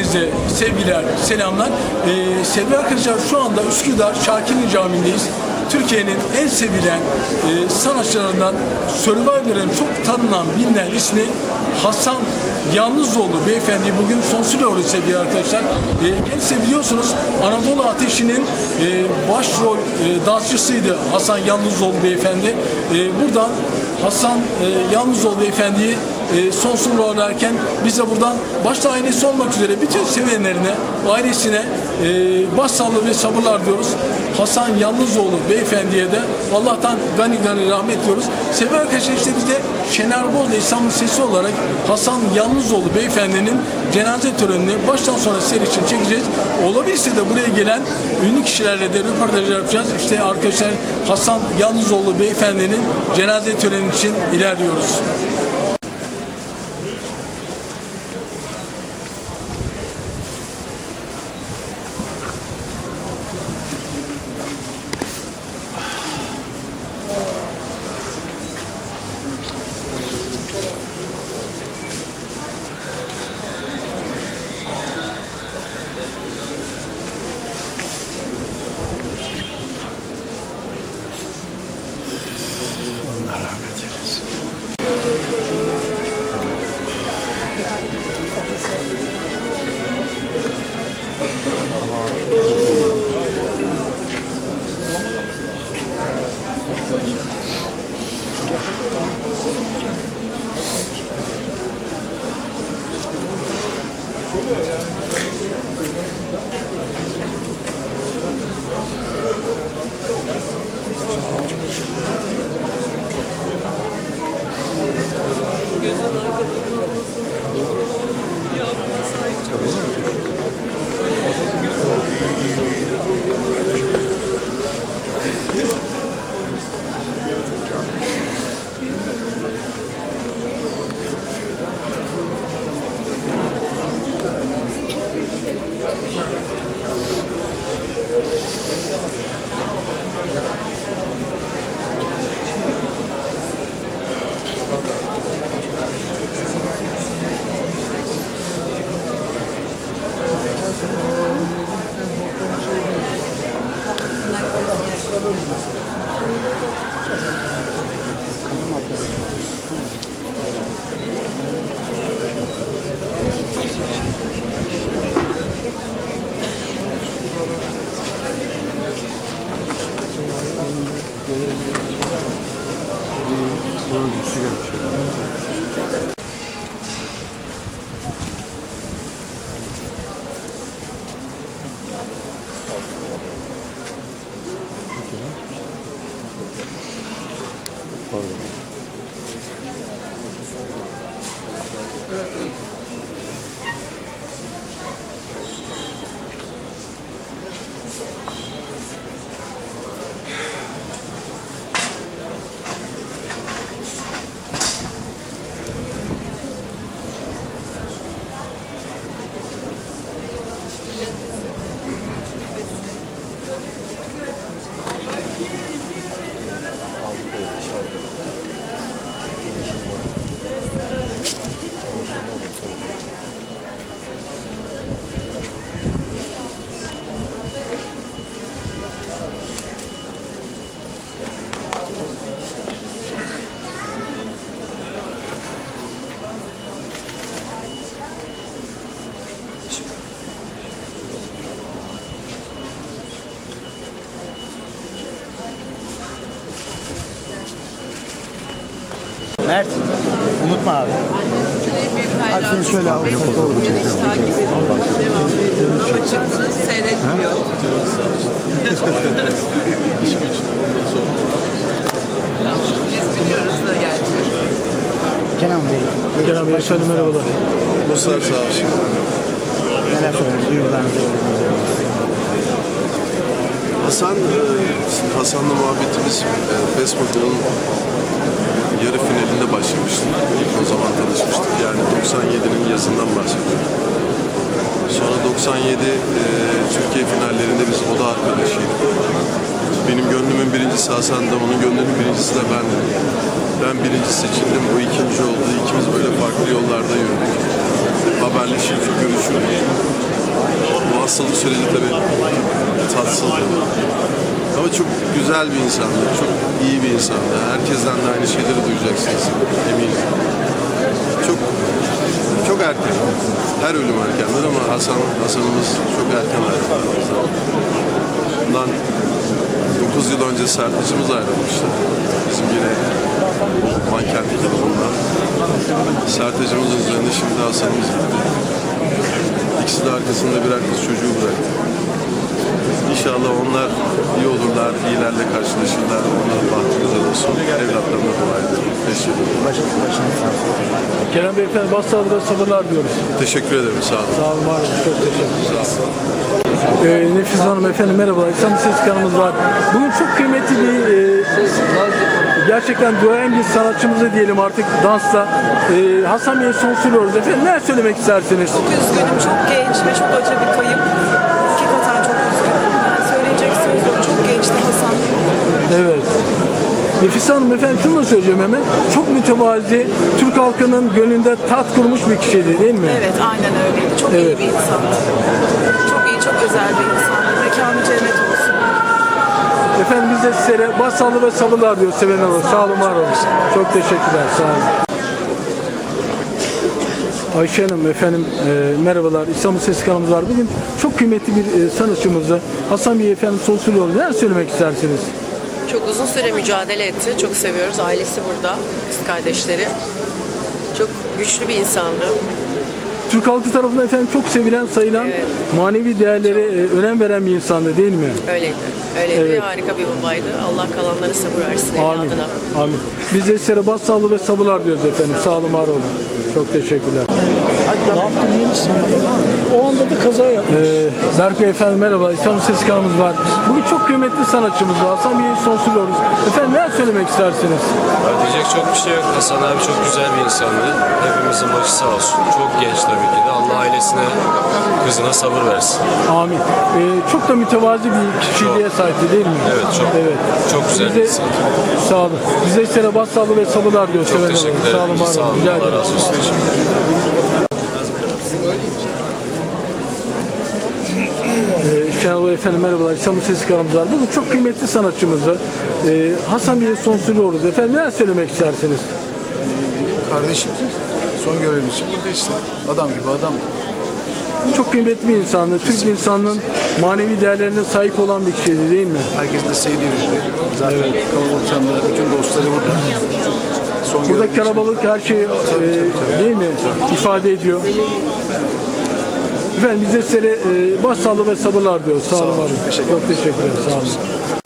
Hepinize sevgiler, selamlar. Ee, sevgili arkadaşlar şu anda Üsküdar Şarkılı Camii'ndeyiz. Türkiye'nin en sevilen e, sanatçılarından Survivor'ın çok tanınan, bilinen ismi Hasan Yalnızoğlu beyefendi bugün son süre sevgili arkadaşlar. Ee, kendisi biliyorsunuz Anadolu Ateşi'nin e, başrol e, dansçısıydı Hasan Yalnızoğlu beyefendi. E, buradan Hasan e, Yalnızoğlu beyefendiyi e, sonsuz olarken biz de buradan başta ailesi olmak üzere bütün sevenlerine, ailesine e, başsağlığı ve sabırlar diyoruz. Hasan Yalnızoğlu beyefendiye de Allah'tan gani gani rahmet diyoruz. Sevgili arkadaşlar işte biz de Şener Boz'da İstanbul Sesi olarak Hasan Yalnızoğlu beyefendinin cenaze törenini baştan sona seyir için çekeceğiz. Olabilirse de buraya gelen ünlü kişilerle de röportaj yapacağız. İşte arkadaşlar Hasan Yalnızoğlu beyefendinin cenaze töreni için ilerliyoruz. Thank you. Bunun bir sigara Mert, unutma abi. Hadi şunu şöyle al. Devam ediyoruz. Ama çıktınız seyretmiyor. Biz biliyoruz da gerçi. Kenan Bey, Kenan Bey, efendim merhabalar. Dostlar sağ olsun. neler söylediniz, duygularınızı Hasan, e, Hasan'la muhabbetimiz e, Facebook'un yarı finalinde başlamıştı. İlk o zaman tanışmıştık. Yani 97'nin yazından bahsediyorum. Sonra 97 e, Türkiye finallerinde biz oda arkadaşıydık. Benim gönlümün birincisi Hasan'da, onun gönlünün birincisi de bendim. Ben birinci seçildim, o ikinci oldu. İkimiz böyle farklı yollarda yürüdük. Haberleşirdik, görüşürdük. hastalık süreci tabii tatsızdı. Ama çok güzel bir insandı, çok iyi bir insandı. Herkesten de aynı şeyleri duyacaksınız eminim. Çok çok erken. Her ölüm erkendir ama Hasan Hasan'ımız çok erken ayrıldı. Bundan 9 yıl önce Sertaç'ımız ayrılmıştı. Bizim yine mankenlik grubundan. Sertaç'ımızın üzerinde şimdi Hasan'ımız gitti. İkisi de arkasında birer kız çocuğu bıraktı. İnşallah onlar iyi olurlar, iyilerle karşılaşırlar. Onların bahtı güzel olsun. Evlatlarına dua edelim. Teşekkür ederim. Baş, başınız sağ olsun. Kerem Beyefendi başsağlığı ve sabırlar diyoruz. Teşekkür ederim. Sağ olun. Sağ olun, var olun. Çok teşekkür ederim. Sağ olun. Ee, Nefis Hanım efendim merhabalar. İslam Ses kanalımız var. Bugün çok kıymetli bir e, gerçekten duayen bir sanatçımızı diyelim artık dansla. E, Hasan Bey'e son söylüyoruz efendim. Ne söylemek istersiniz? Çok üzgünüm, çok genç ve çok acı bir kayıp. Evet. Nefis Hanım efendim şunu da söyleyeceğim hemen. Çok mütevazi, Türk halkının gönlünde tat kurmuş bir kişiydi değil mi? Evet, aynen öyleydi. Çok Evet. iyi bir insandı. Çok iyi, çok özel bir insandı. Mekanı cennet olsun. Efendim biz de sizlere başsağlığı ve sabırlar diyor Seven Hanım. Sağ olun, var olun. Çok teşekkürler, sağ olun. Ayşe Hanım efendim e, merhabalar. İstanbul Ses kanalımız var. Bugün çok kıymetli bir e, sanatçımızı Hasan Bey efendim son söylüyor. Neler söylemek istersiniz? Çok uzun süre mücadele etti. Çok seviyoruz. Ailesi burada. Kız kardeşleri. Çok güçlü bir insandı. Türk halkı tarafından efendim çok sevilen, sayılan, Evet. manevi değerlere e, önem veren bir insandı değil mi? Öyleydi. Öyleydi. Evet. Harika bir babaydı. Allah kalanlara sabır versin Amin. evladına. Amin. Biz de sizlere başsağlığı ve sabırlar diyoruz efendim. Sağ olun, var olun. Çok teşekkürler. O anda da kaza yaptı. Ee, Berk Bey efendim merhaba. İstanbul Ses kanalımız var. Bugün çok kıymetli sanatçımız var. Hasan Bey'i son söylüyoruz. Efendim neler söylemek istersiniz? Diyecek çok bir şey yok. Hasan abi çok güzel bir insandı. Hepimizin başı sağ olsun. Çok genç tabii ki de. Allah ailesine, kızına sabır versin. Amin. Ee, çok da mütevazi bir kişiliğe sahipti değil mi? Evet, çok. Evet. Çok güzel bir insan. Sağ olun. Biz de sizlere başsağlığı ve sabırlar diyor. Çok teşekkür ederim. Sağ olun, var Sağ olun. olun. Rica Allah ederim. razı olsun. Teşekkür ederim. Ee, Şenol Bey efendim merhabalar. İstanbul Sesi kanalımız var. Bugün çok kıymetli sanatçımızı ee, Hasan Bey'e son söylüyoruz. Efendim neler söylemek istersiniz? Kardeşim son görevimiz burada işte. Adam gibi adam. Çok kıymetli bir insandı. Türk insanının manevi değerlerine sahip olan bir kişiydi değil mi? Herkes de sevdiği biri. Zaten kalabalık çamda bütün dostları burada. Son Burada görevimiz. kalabalık her şeyi e, değil mi ifade ediyor. Efendim biz de size e, başsağlığı ve sabırlar diyoruz. Sağ olun. var olun. Çok teşekkür ederim. Sağ olun.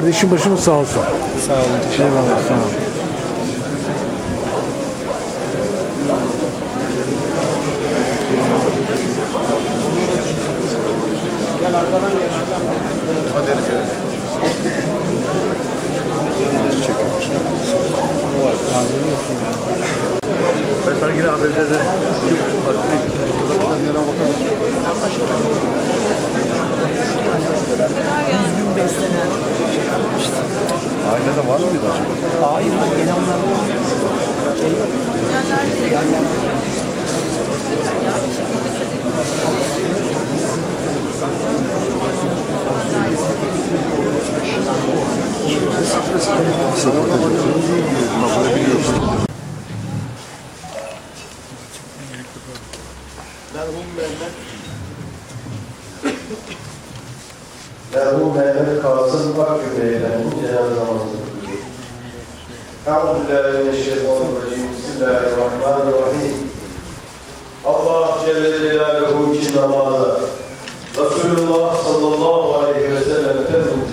Kardeşim başımız sağ olsun. Sağ olun. Ederim. Sağ olun. Ben Sanat Merhum Mehmet Merhum Mehmet Kalsın Bak Gümreyden bu cenaze namazı kılıyor. Elhamdülillahirrahmanirrahim. Bismillahirrahmanirrahim. Allah Celle Celaluhu için namaza Resulullah sallallahu aleyhi ve sellem tezmuk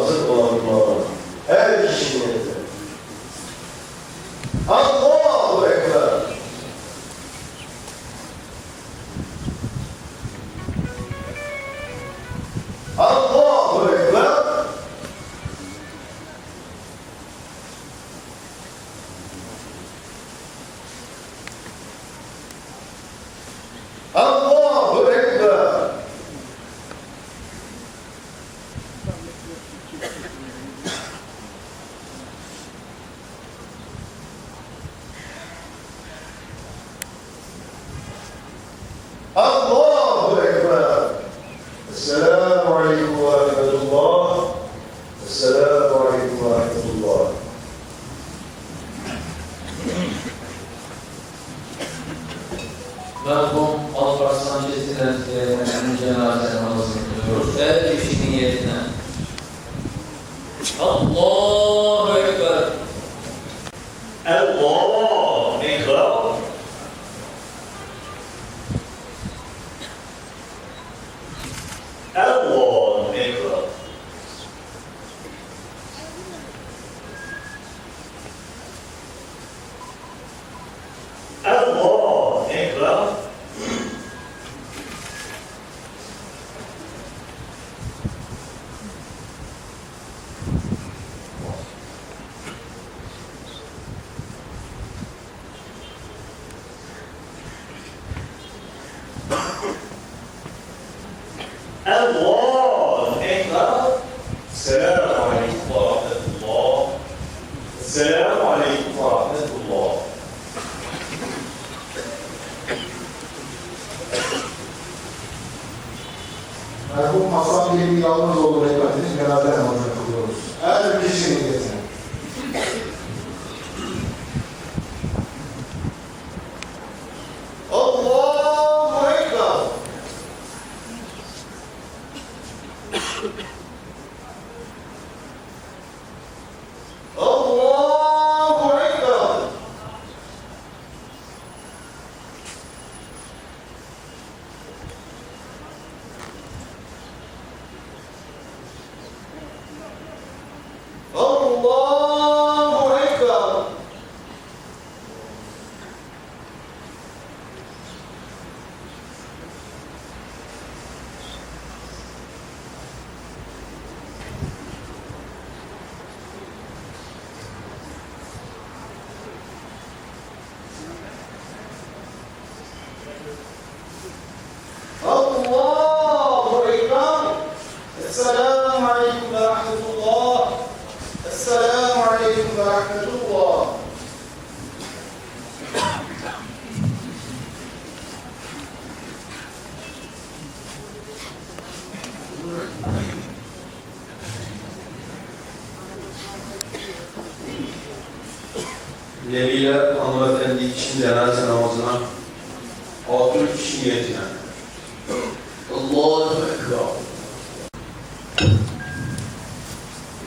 Obrigado. Allahu Ekber. Allahu Ekber. Esselamu Aleyküm ve Rahmetullah. Esselamu Aleyküm ve Rahmetullah. Nebiyle hanımefendi için cenaze namazına 600 kişi niyetine. Allahu Ekber.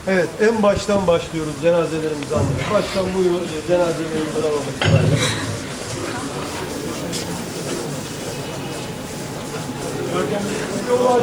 Evet, en baştan başlıyoruz cenazelerimizi almaya. Baştan buyurun, cenazelerimizi alalım. Yolu.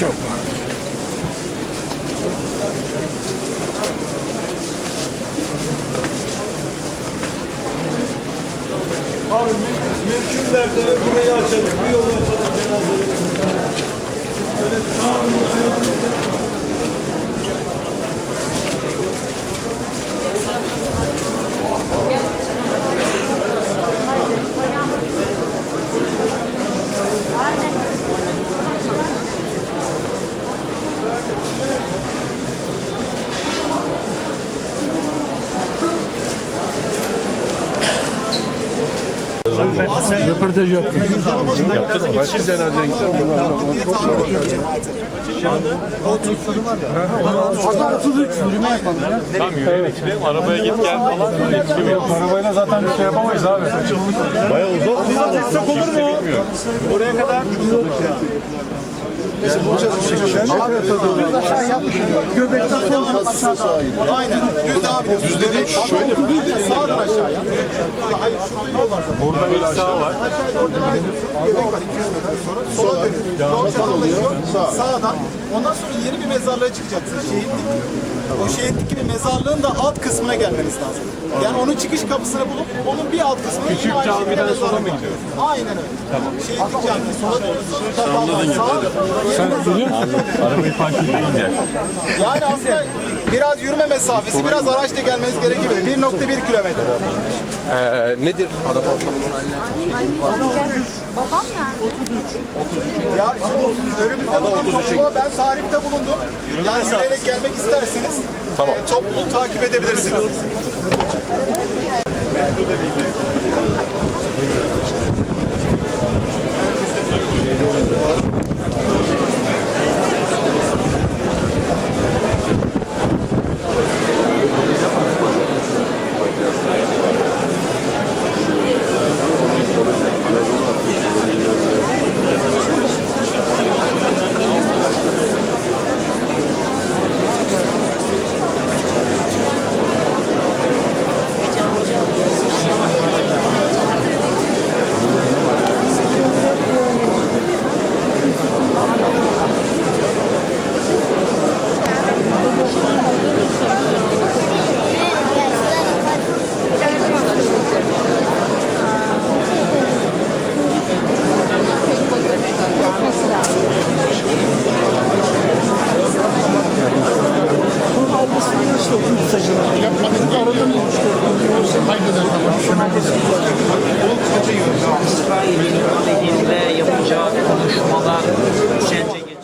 Mümkün mertebe burayı açalım. Bir yolu açalım cenazelerimize. Evet, sağ olun. Röportaj yaptım. Arabayla zaten bir şey yapamayız abi. Bayağı uzak. Bize destek olur mu? Oraya kadar. Göbekten sonra aşağıda. Aynen. Düz devam ediyoruz. Düz dedik. Şöyle? Sağdan aşağıya. Hayır şurada yol var. Orada bir sağ var. Göbek var 200 metre sonra. Sola dönüyoruz. Yol çatalıyor. Sağdan. Ondan sonra yeni bir mezarlığa çıkacaksınız. Şehitlik. O şehitlik gibi mezarlığın da alt kısmına gelmeniz lazım. Yani onun çıkış kapısını bulup onun bir alt kısmına Küçük camiden sonra mı gidiyoruz? Aynen öyle. Tamam. Şehitlik camii sola dönüyorsunuz. Anladın Sen Biliyor musun? Arabayı park edince. Yani aslında biraz yürüme mesafesi, biraz araçla gelmeniz gerekebilir. 1.1 kilometre. Ee, nedir araba Ya şimdi önümüzde bulunan topluluğa ben tarihte bulundum. Yani yürüyerek gelmek isterseniz tamam. e, topluluğu takip edebilirsiniz.